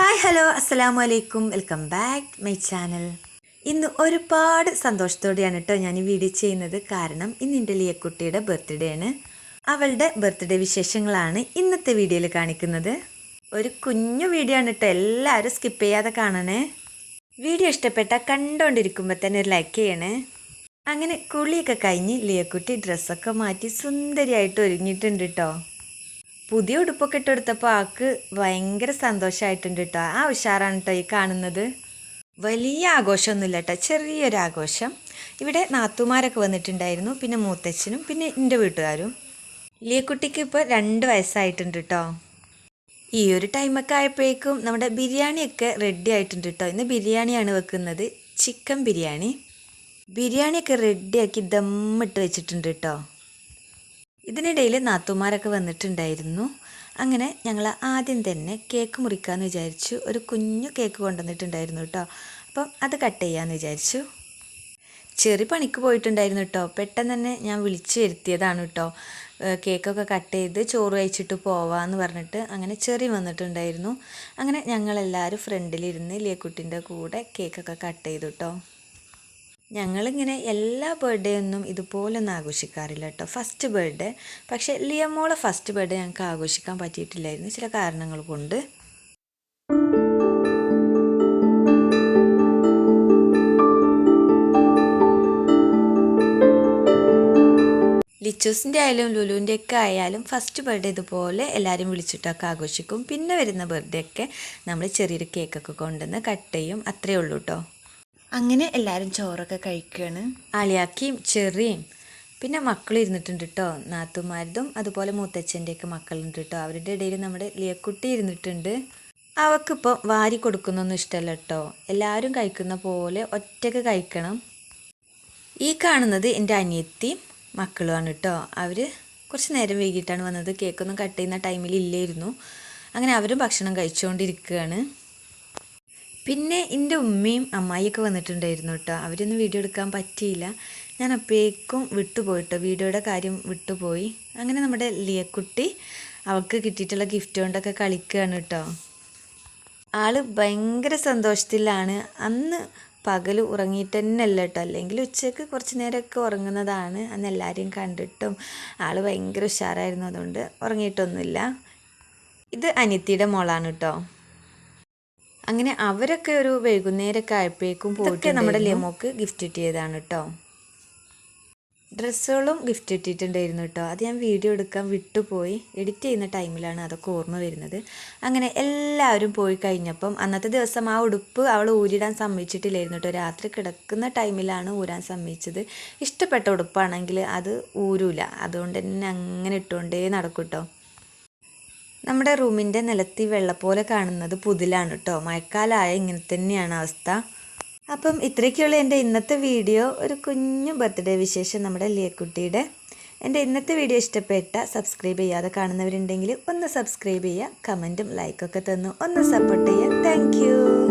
Hi hello അസ്സലാമു അലൈക്കും welcome back my channel. ഇന്ന് ഒരുപാട് സന്തോഷത്തോടെയാണ് കേട്ടോ ഞാൻ ഈ വീഡിയോ ചെയ്യുന്നത്. കാരണം ഇന്ന് എന്റെ ലിയക്കുട്ടിയുടെ ബർത്ത്ഡേ ആണ്. അവളുടെ ബർത്ത്ഡേ വിശേഷങ്ങളാണ് ഇന്നത്തെ വീഡിയോയിൽ കാണിക്കുന്നത്. ഒരു കുഞ്ഞു വീഡിയോ ആണ് കേട്ടോ എല്ലാവരും സ്കിപ്പ് ചെയ്യാതെ കാണണേ. വീഡിയോ ഇഷ്ടപ്പെട്ട കണ്ടുകൊണ്ടിരിക്കുമ്പോൾ തന്നെ ഒരു ലൈക്ക് ചെയ്യണേ. അങ്ങനെ കുളിയൊക്കെ കഴിഞ്ഞ് ലിയക്കുട്ടി ഡ്രസ്സൊക്കെ മാറ്റി സുന്ദരിയായിട്ട് ഒരുങ്ങിയിട്ടുണ്ട് കേട്ടോ പുതിയ ഉടുപ്പൊക്കെ ഇട്ടെടുത്തപ്പോൾ ആൾക്ക് ഭയങ്കര സന്തോഷമായിട്ടുണ്ട് കേട്ടോ ആ ഉഷാറാണ് കേട്ടോ ഈ കാണുന്നത്. വലിയ ആഘോഷമൊന്നുമില്ല കേട്ടോ ചെറിയൊരു ആഘോഷം. ഇവിടെ നാത്തുമാരൊക്കെ വന്നിട്ടുണ്ടായിരുന്നു. പിന്നെ മൂത്തച്ഛനും പിന്നെ എന്റെ വീട്ടുകാരും. ലിയക്കുട്ടിക്ക് ഇപ്പോൾ രണ്ട് വയസ്സായിട്ടുണ്ട് കേട്ടോ ഈ ഒരു ടൈമൊക്കെ ആയപ്പോഴേക്കും നമ്മുടെ ബിരിയാണിയൊക്കെ റെഡി ആയിട്ടുണ്ട് കേട്ടോ ഇന്ന് ബിരിയാണിയാണ് വെക്കുന്നത്. ചിക്കൻ ബിരിയാണി. ബിരിയാണിയൊക്കെ റെഡിയാക്കി ദമ്മിട്ട് വെച്ചിട്ടുണ്ട് കേട്ടോ ഇതിനിടയിൽ നാത്തുമാരൊക്കെ വന്നിട്ടുണ്ടായിരുന്നു. അങ്ങനെ ഞങ്ങൾ ആദ്യം തന്നെ കേക്ക് മുറിക്കാമെന്ന് വിചാരിച്ചു. ഒരു കുഞ്ഞു കേക്ക് കൊണ്ടുവന്നിട്ടുണ്ടായിരുന്നു കേട്ടോ അപ്പം അത് കട്ട് ചെയ്യാമെന്ന് വിചാരിച്ചു. ചെറിയ പണിക്ക് പോയിട്ടുണ്ടായിരുന്നു കേട്ടോ പെട്ടെന്ന് തന്നെ ഞാൻ വിളിച്ചു വരുത്തിയതാണ് കേട്ടോ കേക്കൊക്കെ കട്ട് ചെയ്ത് ചോറ് കഴിച്ചിട്ട് പോവാമെന്ന് പറഞ്ഞിട്ട് അങ്ങനെ ചെറി വന്നിട്ടുണ്ടായിരുന്നു. അങ്ങനെ ഞങ്ങളെല്ലാവരും ഫ്രണ്ടിലിരുന്ന് ലിയക്കുട്ടിന്റെ കൂടെ കേക്കൊക്കെ കട്ട് ചെയ്തു കേട്ടോ ഞങ്ങളിങ്ങനെ എല്ലാ ബർത്ത്ഡേ ഒന്നും ഇതുപോലൊന്നും ആഘോഷിക്കാറില്ല കേട്ടോ. ഫസ്റ്റ് ബർത്ത്ഡേ പക്ഷേ ലിയമോളെ ഫസ്റ്റ് ബർത്ത്ഡേ ഞങ്ങൾക്ക് ആഘോഷിക്കാൻ പറ്റിയിട്ടില്ലായിരുന്നു. ചില കാരണങ്ങൾ കൊണ്ട്. ലിച്ചൂസിന്റെ ആയാലും ലുലുവിന്റെ ഒക്കെ ആയാലും ഫസ്റ്റ് ബർത്ത്ഡേ ഇതുപോലെ എല്ലാവരും വിളിച്ചിട്ടൊക്കെ ആഘോഷിക്കും. പിന്നെ വരുന്ന ബർത്ത്ഡേ ഒക്കെ നമ്മൾ ചെറിയൊരു കേക്കൊക്കെ കൊണ്ടുവന്ന് കട്ട് ചെയ്യും. അത്രയേ ഉള്ളൂ കേട്ടോ. അങ്ങനെ എല്ലാവരും ചോറൊക്കെ കഴിക്കുകയാണ് അളിയാക്കിയും ചെറിയും. പിന്നെ മക്കൾ ഇരുന്നിട്ടുണ്ട് കേട്ടോ നാത്തുമാരതും അതുപോലെ മൂത്തച്ഛന്റെയൊക്കെ മക്കളുണ്ട് കേട്ടോ അവരുടെ ഇടയിൽ നമ്മുടെ ലിയക്കുട്ടി ഇരുന്നിട്ടുണ്ട്. അവൾക്കിപ്പോൾ വാരി കൊടുക്കുന്നൊന്നും ഇഷ്ടമല്ല കേട്ടോ എല്ലാവരും കഴിക്കുന്ന പോലെ ഒറ്റയ്ക്ക് കഴിക്കണം. ഈ കാണുന്നത് എന്റെ അനിയത്തിയും മക്കളുമാണ് കേട്ടോ അവർ കുറച്ച് നേരം വൈകിട്ടാണ് വന്നത്. കേക്കൊന്നും കട്ട് ചെയ്യുന്ന ടൈമിൽ ഇല്ലായിരുന്നു. അങ്ങനെ അവരും ഭക്ഷണം കഴിച്ചുകൊണ്ടിരിക്കുകയാണ്. പിന്നെ എന്റെ ഉമ്മയും അമ്മായിയൊക്കെ വന്നിട്ടുണ്ടായിരുന്നു കേട്ടോ അവരൊന്നും വീഡിയോ എടുക്കാൻ പറ്റിയില്ല. ഞാൻ അപ്പോഴേക്കും വിട്ടുപോയിട്ടോ വീഡിയോയുടെ കാര്യം വിട്ടുപോയി അങ്ങനെ നമ്മുടെ ലിയക്കുട്ടി അവൾക്ക് കിട്ടിയിട്ടുള്ള ഗിഫ്റ്റ് കൊണ്ടൊക്കെ കളിക്കുകയാണ് കേട്ടോ ആൾ ഭയങ്കര സന്തോഷത്തിലാണ്. അന്ന് പകൽ ഉറങ്ങിയിട്ട് തന്നെ അല്ല കേട്ടോ അല്ലെങ്കിൽ ഉച്ചയ്ക്ക് കുറച്ച് നേരമൊക്കെ ഉറങ്ങുന്നതാണ്. അന്ന് എല്ലാവരെയും കണ്ടിട്ടും ആൾ ഭയങ്കര ഉഷാറായിരുന്നു. അതുകൊണ്ട് ഉറങ്ങിയിട്ടൊന്നുമില്ല. ഇത് അനിത്തിയുടെ മോളാണ് കേട്ടോ അങ്ങനെ അവരൊക്കെ ഒരു വൈകുന്നേരമൊക്കെ ആയപ്പോഴേക്കും പോയിട്ട് നമ്മുടെ ലെമോക്ക് ഗിഫ്റ്റ് കിട്ടിയതാണ് കേട്ടോ. ഡ്രസ്സുകളും ഗിഫ്റ്റ് ഇട്ടിട്ടുണ്ടായിരുന്നു കേട്ടോ. അത് ഞാൻ വീഡിയോ എടുക്കാൻ വിട്ടുപോയി. എഡിറ്റ് ചെയ്യുന്ന ടൈമിലാണ് അതൊക്കെ ഓർമ്മ വരുന്നത്. അങ്ങനെ എല്ലാവരും പോയി കഴിഞ്ഞപ്പം അന്നത്തെ ദിവസം ആ ഉടുപ്പ് അവൾ ഊരിടാൻ സമ്മതിച്ചിട്ടില്ലായിരുന്നു കേട്ടോ. രാത്രി കിടക്കുന്ന ടൈമിലാണ് ഊരാൻ സമ്മതിച്ചത്. ഇഷ്ടപ്പെട്ട ഉടുപ്പാണെങ്കിൽ അത് ഊരൂല. അതുകൊണ്ട് തന്നെ അങ്ങനെ ഇട്ടുകൊണ്ടേ നടക്കും കേട്ടോ. നമ്മുടെ റൂമിന്റെ നിലത്തി വെള്ള പോലെ കാണുന്നത് പുതിലാണ് കേട്ടോ മഴക്കാലമായ ഇങ്ങനെ തന്നെയാണ് അവസ്ഥ. അപ്പം ഇത്രയൊക്കെയുള്ള എന്റെ ഇന്നത്തെ വീഡിയോ. ഒരു കുഞ്ഞു ബർത്ത്ഡേ വിശേഷം നമ്മുടെ ലിയക്കുട്ടിയുടെ. എന്റെ ഇന്നത്തെ വീഡിയോ ഇഷ്ടപ്പെട്ട സബ്സ്ക്രൈബ് ചെയ്യാതെ കാണുന്നവരുണ്ടെങ്കിൽ ഒന്ന് സബ്സ്ക്രൈബ് ചെയ്യുക കമന്റും ലൈക്കൊക്കെ തന്നു ഒന്ന് സപ്പോർട്ട് ചെയ്യുക. താങ്ക്